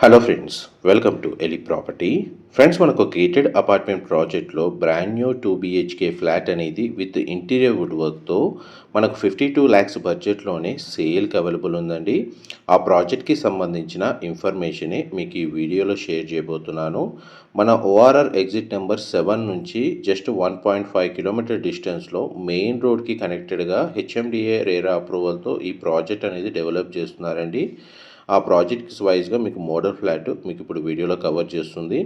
Hello friends welcome to Eli property friends మనకు gated apartment ప్రాజెక్ట్లో brand new two BHK flat అనేది with interior wood వర్క్తో మనకు fifty two lakhs బడ్జెట్లోనే సేల్కి అవైలబుల్ ఉందండి. ఆ ప్రాజెక్ట్కి సంబంధించిన ఇన్ఫర్మేషనే మీకు ఈ వీడియోలో షేర్ చేయబోతున్నాను. మన ఓఆర్ఆర్ ఎగ్జిట్ నెంబర్ సెవెన్ నుంచి just one point five kilometre డిస్టెన్స్లో మెయిన్ రోడ్కి కనెక్టెడ్గా హెచ్ఎండిఏ రేరా అప్రూవల్తో ఈ ప్రాజెక్ట్ అనేది డెవలప్ చేస్తున్నారండి. ఆ ప్రాజెక్ట్స్ వైజ్గా మీకు మోడల్ ఫ్లాట్ మీకు ఇప్పుడు వీడియోలో కవర్ చేస్తుంది.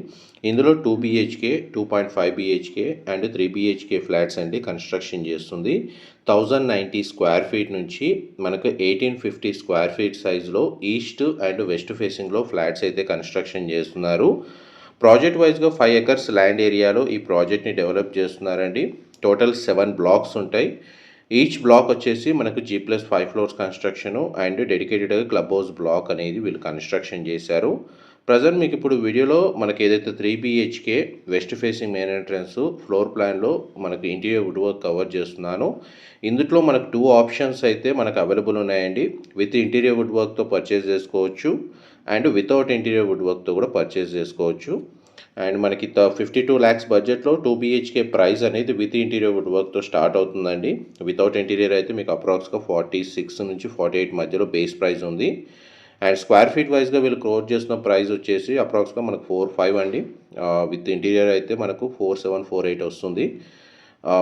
ఇందులో two BHK two point five BHK and three BHK flats అండి కన్స్ట్రక్షన్ చేస్తుంది. థౌజండ్ నైంటీ స్క్వేర్ ఫీట్ నుంచి మనకు ఎయిటీన్ ఫిఫ్టీ స్క్వేర్ ఫీట్ సైజులో ఈస్ట్ అండ్ వెస్ట్ ఫేసింగ్లో ఫ్లాట్స్ అయితే కన్స్ట్రక్షన్ చేస్తున్నారు. ప్రాజెక్ట్ వైజ్గా ఫైవ్ ఎకర్స్ ల్యాండ్ ఏరియాలో ఈ ప్రాజెక్ట్ని డెవలప్ చేస్తున్నారండి. టోటల్ సెవెన్ బ్లాక్స్ ఉంటాయి. ఈచ్ బ్లాక్ వచ్చేసి మనకు G plus five floors construction and dedicated club house block అనేది వీళ్ళు కన్స్ట్రక్షన్ చేశారు. ప్రజెంట్ మీకు ఇప్పుడు వీడియోలో మనకి ఏదైతే three BHK west facing main entrance floor ప్లాన్లో మనకు ఇంటీరియర్ వుడ్ వర్క్ కవర్ చేస్తున్నాను. ఇందులో మనకు టూ ఆప్షన్స్ అయితే మనకు అవైలబుల్ ఉన్నాయండి. విత్ ఇంటీరియర్ వుడ్ వర్క్తో పర్చేస్ చేసుకోవచ్చు. అండ్ వితౌట్ ఇంటీరియర్ వుడ్ వర్క్తో కూడా పర్చేస్ చేసుకోవచ్చు. అండ్ మనకి ఫిఫ్టీ టూ ల్యాక్స్ బడ్జెట్లో టూ బీహెచ్కే ప్రైస్ అనేది విత్ ఇంటీరియర్ వుడ్ వర్క్తో స్టార్ట్ అవుతుందండి. వితౌట్ ఇంటీరియర్ అయితే మీకు అప్రాక్స్గా ఫార్టీ సిక్స్ నుంచి ఫార్టీ ఎయిట్ మధ్యలో బేస్ ప్రైస్ ఉంది. అండ్ స్క్వేర్ ఫీట్ వైజ్గా వీళ్ళు క్లోజ్ చేసిన ప్రైస్ వచ్చేసి అప్రాక్స్గా మనకు ఫోర్ ఫైవ్ అండి. విత్ ఇంటీరియర్ అయితే మనకు ఫోర్ సెవెన్ ఫోర్ ఎయిట్ వస్తుంది.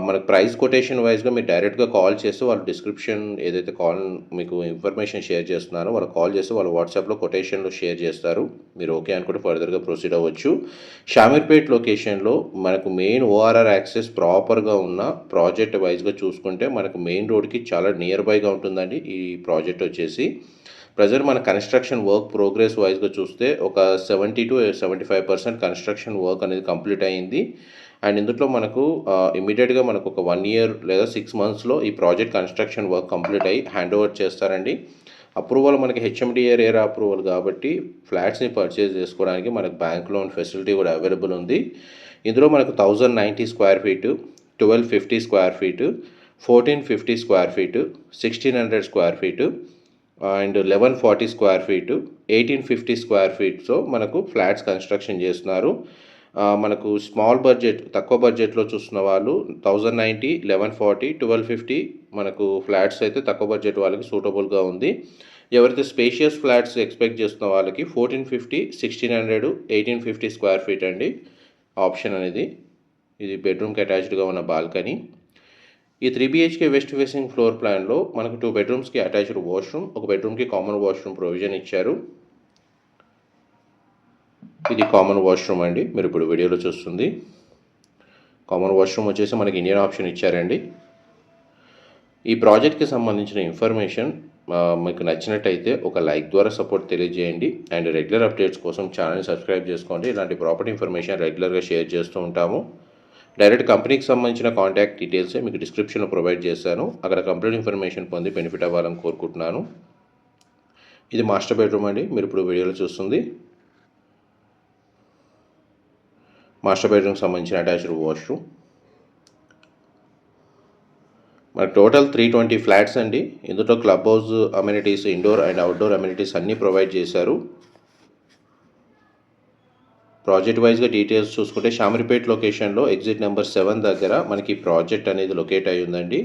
మనకు ప్రైస్ కొటేషన్ వైజ్గా మీరు డైరెక్ట్గా కాల్ చేస్తే వాళ్ళు డిస్క్రిప్షన్ ఏదైతే కాల్ మీకు ఇన్ఫర్మేషన్ షేర్ చేస్తున్నారో వాళ్ళు కాల్ చేస్తే వాళ్ళు వాట్సాప్లో కొటేషన్లో షేర్ చేస్తారు. మీరు ఓకే అనుకుంటే ఫర్దర్గా ప్రొసీడ్ అవ్వచ్చు. షామీర్పేట్ లొకేషన్లో మనకు మెయిన్ ఓఆర్ఆర్ యాక్సెస్ ప్రాపర్గా ఉన్న ప్రాజెక్ట్ వైజ్గా చూసుకుంటే మనకు మెయిన్ రోడ్కి చాలా నియర్ బైగా ఉంటుందండి ఈ ప్రాజెక్ట్ వచ్చేసి. ప్రజెంట్ మన కన్స్ట్రక్షన్ వర్క్ ప్రోగ్రెస్ వైజ్గా చూస్తే ఒక seventy to seventy five percent construction work అనేది కంప్లీట్ అయింది. అండ్ ఇందులో మనకు ఇమీడియట్గా మనకు ఒక వన్ ఇయర్ లేదా సిక్స్ మంత్స్లో ఈ ప్రాజెక్ట్ కన్స్ట్రక్షన్ వర్క్ కంప్లీట్ అయ్యి హ్యాండ్ ఓవర్ చేస్తారండి. అప్రూవల్ మనకి హెచ్ఎండిఏ ఏర్ అప్రూవల్ కాబట్టి ఫ్లాట్స్ని పర్చేజ్ చేసుకోవడానికి మనకు బ్యాంక్ లోన్ ఫెసిలిటీ కూడా అవైలబుల్ ఉంది. ఇందులో మనకు thousand ninety square feet twelve fifty square feet fourteen fifty square feet sixteen hundred square feet and eleven forty square feet eighteen fifty square ఫీట్స్తో మనకు ఫ్లాట్స్ కన్స్ట్రక్షన్ చేస్తున్నారు. మనకు small budget తక్కువ బడ్జెట్లో చూస్తున్న వాళ్ళు thousand ninety eleven forty twelve fifty మనకు flats అయితే తక్కువ బడ్జెట్ వాళ్ళకి సూటబుల్గా ఉంది. ఎవరైతే స్పేషియస్ ఫ్లాట్స్ ఎక్స్పెక్ట్ చేస్తున్న వాళ్ళకి fourteen fifty sixteen hundred eighteen fifty square feet అండి ఆప్షన్ అనేది. ఇది బెడ్రూమ్కి అటాచ్డ్గా ఉన్న బాల్కనీ. ఈ three BHK west facing floor ప్లాన్లో మనకు టూ బెడ్రూమ్స్కి అటాచ్డ్ వాష్రూమ్ ఒక బెడ్రూమ్కి కామన్ వాష్రూమ్ ప్రొవిజన్ ఇచ్చారు. ఇది కామన్ వాష్రూమ్ అండి. మీరు ఇప్పుడు వీడియోలో చూస్తుంది. కామన్ వాష్రూమ్ వచ్చేసి మనకి ఇండియన్ ఆప్షన్ ఇచ్చారండి. ఈ ప్రాజెక్ట్కి సంబంధించిన ఇన్ఫర్మేషన్ మీకు నచ్చినట్టయితే ఒక లైక్ ద్వారా సపోర్ట్ తెలియజేయండి. అండ్ రెగ్యులర్ అప్డేట్స్ కోసం ఛానల్ సబ్స్క్రైబ్ చేసుకోండి. ఇలాంటి ప్రాపర్టీ ఇన్ఫర్మేషన్ రెగ్యులర్గా షేర్ చేస్తూ ఉంటాము. డైరెక్ట్ కంపెనీకి సంబంధించిన కాంటాక్ట్ డీటెయిల్స్ మీకు డిస్క్రిప్షన్లో ప్రొవైడ్ చేశాను. అక్కడ కంప్లీట్ ఇన్ఫర్మేషన్ పొంది బెనిఫిట్ అవ్వాలని కోరుకుంటున్నాను. ఇది మాస్టర్ బెడ్రూమ్ అండి. మీరు ఇప్పుడు వీడియోలో చూస్తుంది. మాస్టర్ బెడ్రూమ్కి సంబంధించిన అటాచ్డ్ వాష్రూమ్. మనకు టోటల్ త్రీ ట్వంటీ ఫ్లాట్స్ అండి. ఇందులో club house amenities indoor and outdoor amenities అన్నీ ప్రొవైడ్ చేశారు. ప్రాజెక్ట్ వైజ్గా డీటెయిల్స్ చూసుకుంటే షామరిపేట్ లొకేషన్లో ఎగ్జిట్ నెంబర్ సెవెన్ దగ్గర మనకి ప్రాజెక్ట్ అనేది లొకేట్ అయి ఉందండి.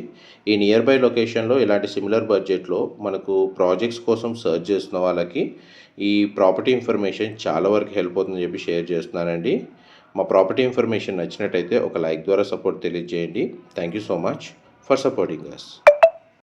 ఈ నియర్ బై లొకేషన్లో ఇలాంటి సిమిలర్ బడ్జెట్లో మనకు ప్రాజెక్ట్స్ కోసం సర్చ్ చేస్తున్న వాళ్ళకి ఈ ప్రాపర్టీ ఇన్ఫర్మేషన్ చాలా వరకు హెల్ప్ అవుతుందని చెప్పి షేర్ చేస్తున్నానండి. మా ప్రాపర్టీ ఇన్ఫర్మేషన్ నచ్చినట్టయితే ఒక లైక్ ద్వారా సపోర్ట్ తెలియజేయండి. Thank you so much for supporting us